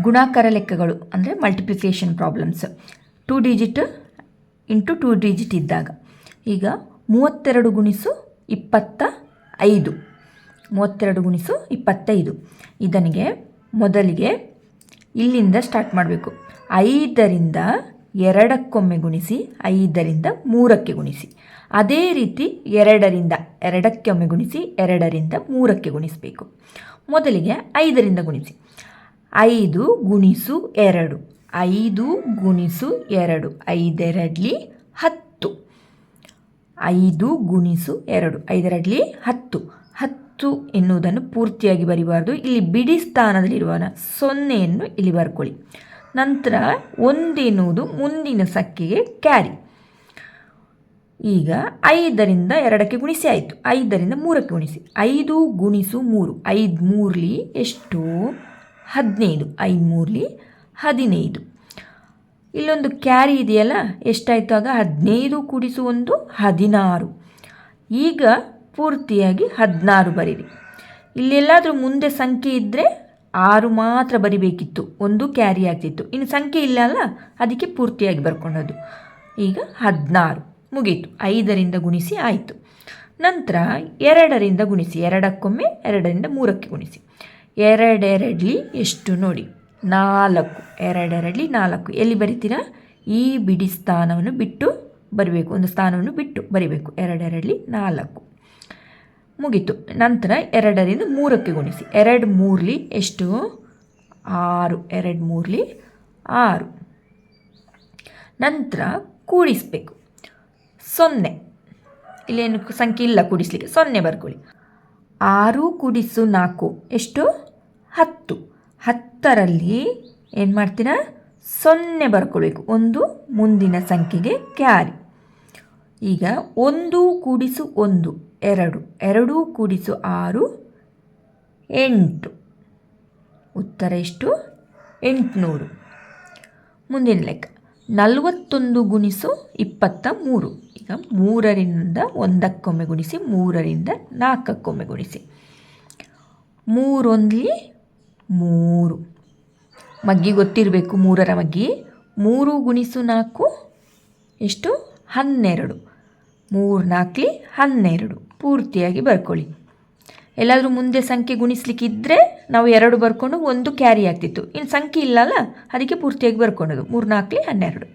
ಗುಣಾಕಾರ ಲೆಕ್ಕಗಳು ಅಂದರೆ multiplication problems two digit into two digit ಇದ್ದಾಗ. ಈಗ ಮೂವತ್ತೆರಡು ಗುಣಿಸು ಇಪ್ಪತ್ತ ಐದು. ಮೂವತ್ತೆರಡು ಗುಣಿಸು ಇಪ್ಪತ್ತೈದು ಇದನಿಗೆ ಮೊದಲಿಗೆ ಇಲ್ಲಿಂದ ಸ್ಟಾರ್ಟ್ ಮಾಡಬೇಕು. ಐದರಿಂದ ಎರಡಕ್ಕೊಮ್ಮೆ ಗುಣಿಸಿ, ಐದರಿಂದ ಮೂರಕ್ಕೆ ಗುಣಿಸಿ. ಅದೇ ರೀತಿ ಎರಡರಿಂದ ಎರಡಕ್ಕೆ ಒಮ್ಮೆ ಗುಣಿಸಿ, ಎರಡರಿಂದ ಮೂರಕ್ಕೆ ಗುಣಿಸಬೇಕು. ಮೊದಲಿಗೆ ಐದರಿಂದ ಗುಣಿಸಿ. ಐದು ಗುಣಿಸು ಎರಡು. ಐದು ಗುಣಿಸು ಎರಡು. ಐದೆರಡ್ಲಿ ಹತ್ತು. ಐದು ಗುಣಿಸು ಎರಡು. ಐದರಡ್ಲಿ ಹತ್ತು. ಹತ್ತು ಎನ್ನುವುದನ್ನು ಪೂರ್ತಿಯಾಗಿ ಬರಿಬಾರ್ದು. ಇಲ್ಲಿ ಬಿಡಿ ಸ್ಥಾನದಲ್ಲಿರುವ ಸೊನ್ನೆಯನ್ನು ಇಲ್ಲಿ ಬರ್ಕೊಳ್ಳಿ. ನಂತರ ಒಂದೆನ್ನುವುದು ಮುಂದಿನ ಸಂಖ್ಯೆಗೆ ಕ್ಯಾರಿ. ಈಗ ಐದರಿಂದ ಎರಡಕ್ಕೆ ಗುಣಿಸಿ ಆಯಿತು. ಐದರಿಂದ ಮೂರಕ್ಕೆ ಗುಣಿಸಿ. ಐದು ಗುಣಿಸು ಮೂರು. ಐದು ಮೂರಲಿ ಎಷ್ಟು? ಹದಿನೈದು ಐದು ಮೂರಲಿ ಹದಿನೈದು. ಇಲ್ಲೊಂದು ಕ್ಯಾರಿ ಇದೆಯಲ್ಲ, ಎಷ್ಟಾಯಿತು ಆಗ? ಹದಿನೈದು ಕೂಡಿಸು ಒಂದು, ಹದಿನಾರು. ಈಗ ಪೂರ್ತಿಯಾಗಿ ಹದಿನಾರು ಬರೀರಿ. ಇಲ್ಲೆಲ್ಲಾದರೂ ಮುಂದೆ ಸಂಖ್ಯೆ ಇದ್ದರೆ ಆರು ಮಾತ್ರ ಬರಿಬೇಕಿತ್ತು, ಒಂದು ಕ್ಯಾರಿ ಆಗ್ತಿತ್ತು. ಇನ್ನು ಸಂಖ್ಯೆ ಇಲ್ಲ ಅಲ್ಲ, ಅದಕ್ಕೆ ಪೂರ್ತಿಯಾಗಿ ಬರ್ಕೊಂಡದ್ದು. ಈಗ ಹದಿನಾರು, ಮುಗೀತು. ಐದರಿಂದ ಗುಣಿಸಿ ಆಯಿತು. ನಂತರ ಎರಡರಿಂದ ಗುಣಿಸಿ, ಎರಡಕ್ಕೊಮ್ಮೆ ಎರಡರಿಂದ ಮೂರಕ್ಕೆ ಗುಣಿಸಿ. ಎರಡೆರಡ್ಲಿ ಎಷ್ಟು ನೋಡಿ. ನಾಲ್ಕು, ಎರಡೆರಡ್ಲಿ ನಾಲ್ಕು. ಎಲ್ಲಿ ಬರಿತೀರಾ? ಈ ಬಿಡಿ ಸ್ಥಾನವನ್ನು ಬಿಟ್ಟು ಬರಬೇಕು. ಒಂದು ಸ್ಥಾನವನ್ನು ಬಿಟ್ಟು ಬರಿಬೇಕು. ಎರಡೆರಡ್ಲಿ ನಾಲ್ಕು. ಮುಗೀತು. ನಂತರ ಎರಡರಿಂದ ಮೂರಕ್ಕೆ ಗುಣಿಸಿ. ಎರಡು ಮೂರಲಿ ಎಷ್ಟು? ಆರು. ಎರಡು ಮೂರಲಿ ಆರು. ನಂತರ ಕೂಡಿಸಬೇಕು. ಸೊನ್ನೆ. ಇಲ್ಲೇನು ಸಂಖ್ಯೆ ಇಲ್ಲ ಕೂಡಿಸ್ಲಿಕ್ಕೆ. ಸೊನ್ನೆ ಬರ್ಕೊಳ್ಳಿ. ಆರು ಕೂಡಿಸು ನಾಲ್ಕು. ಎಷ್ಟು? ಹತ್ತು. ಹತ್ತರಲ್ಲಿ ಏನು ಮಾಡ್ತೀರಾ? ಸೊನ್ನೆ ಬರ್ಕೊಳ್ಬೇಕು. ಒಂದು ಮುಂದಿನ ಸಂಖ್ಯೆಗೆ ಕ್ಯಾರಿ. ಈಗ ಒಂದು ಕೂಡಿಸು ಒಂದು, ಎರಡು. ಎರಡು ಕೂಡಿಸು ಆರು, ಎಂಟು. ಉತ್ತರ ಎಷ್ಟು? ಎಂಟುನೂರು. ಮುಂದಿನ ಲೆಕ್ಕ. ನಲವತ್ತೊಂದು ಗುಣಿಸು ಇಪ್ಪತ್ತ ಮೂರು. ಈಗ ಮೂರರಿಂದ ಒಂದಕ್ಕೊಮ್ಮೆ ಗುಣಿಸಿ, ಮೂರರಿಂದ ನಾಲ್ಕಕ್ಕೊಮ್ಮೆ ಗುಣಿಸಿ. ಮೂರೊಂದ್ಲಿ ಮೂರು. ಮಗ್ಗಿ ಗೊತ್ತಿರಬೇಕು ಮೂರರ ಮಗ್ಗಿ. ಮೂರು ಗುಣಿಸು ನಾಲ್ಕು, ಎಷ್ಟು? ಹನ್ನೆರಡು. ಮೂರು ನಾಲ್ಕಲಿ ಹನ್ನೆರಡು. ಪೂರ್ತಿಯಾಗಿ ಬರ್ಕೊಳ್ಳಿ. ಎಲ್ಲಾದರೂ ಮುಂದೆ ಸಂಖ್ಯೆ ಗುಣಿಸ್ಲಿಕ್ಕಿದ್ದರೆ ನಾವು ಎರಡು ಬರ್ಕೊಂಡು ಒಂದು ಕ್ಯಾರಿ ಆಗ್ತಿತ್ತು. ಇನ್ನು ಸಂಖ್ಯೆ ಇಲ್ಲಲ್ಲ, ಅದಕ್ಕೆ ಪೂರ್ತಿಯಾಗಿ ಬರ್ಕೊಂಡದು. ಮೂರು ನಾಲ್ಕಲಿ ಹನ್ನೆರಡು.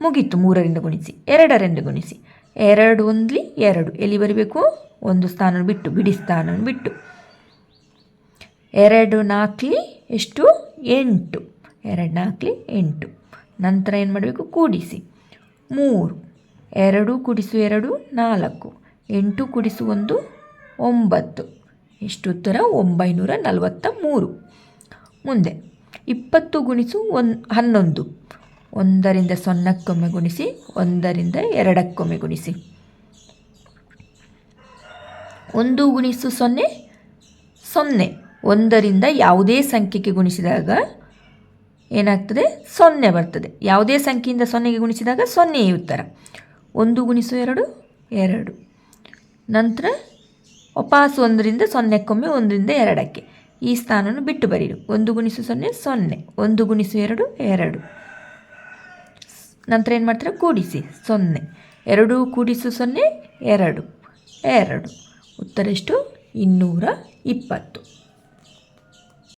ಮುಗೀತು ಮೂರರಿಂದ ಗುಣಿಸಿ. ಎರಡರಿಂದ ಗುಣಿಸಿ. ಎರಡು ಒಂದ್ಲಿ ಎರಡು. ಎಲ್ಲಿ ಬರಬೇಕು? ಒಂದು ಸ್ಥಾನ ಬಿಟ್ಟು, ಬಿಡಿ ಸ್ಥಾನವನ್ನು ಬಿಟ್ಟು. ಎರಡು ನಾಲ್ಕಲಿ ಎಷ್ಟು? ಎಂಟು. ಎರಡು ನಾಲ್ಕಲಿ ಎಂಟು. ನಂತರ ಏನು ಮಾಡಬೇಕು? ಕೂಡಿಸಿ. ಮೂರು. ಎರಡು ಕುಡಿಸು ಎರಡು, ನಾಲ್ಕು. ಎಂಟು ಕುಡಿಸು ಒಂದು, ಒಂಬತ್ತು. ಎಷ್ಟು ಉತ್ತರ? ಒಂಬೈನೂರ ನಲವತ್ತ ಮೂರು. ಮುಂದೆ. ಇಪ್ಪತ್ತು ಗುಣಿಸು ಒಂದು ಹನ್ನೊಂದು. ಒಂದರಿಂದ ಸೊನ್ನಕ್ಕೊಮ್ಮೆ ಗುಣಿಸಿ, ಒಂದರಿಂದ ಎರಡಕ್ಕೊಮ್ಮೆ ಗುಣಿಸಿ. ಒಂದು ಗುಣಿಸು ಸೊನ್ನೆ ಸೊನ್ನೆ. ಒಂದರಿಂದ ಯಾವುದೇ ಸಂಖ್ಯೆಗೆ ಗುಣಿಸಿದಾಗ ಏನಾಗ್ತದೆ? ಸೊನ್ನೆ ಬರ್ತದೆ. ಯಾವುದೇ ಸಂಖ್ಯೆಯಿಂದ ಸೊನ್ನೆಗೆ ಗುಣಿಸಿದಾಗ ಸೊನ್ನೆಯೇ ಉತ್ತರ ಒಂದು ಗುಣಿಸು ಎರಡು ಎರಡು. ನಂತರ ಒಪಾಸು ಒಂದರಿಂದ ಸೊನ್ನೆಕ್ಕೊಮ್ಮೆ ಒಂದರಿಂದ ಎರಡಕ್ಕೆ. ಈ ಸ್ಥಾನವನ್ನು ಬಿಟ್ಟು ಬರೀರು. ಒಂದು ಗುಣಿಸು ಸೊನ್ನೆ ಸೊನ್ನೆ. ಒಂದು ಗುಣಿಸು ಎರಡು ಎರಡು. ನಂತರ ಏನು ಮಾಡ್ತಾರೆ? ಕೂಡಿಸಿ. ಸೊನ್ನೆ. ಎರಡು ಕೂಡಿಸು ಸೊನ್ನೆ, ಎರಡು. ಎರಡು. ಉತ್ತರ ಎಷ್ಟು? ಇನ್ನೂರ ಇಪ್ಪತ್ತು.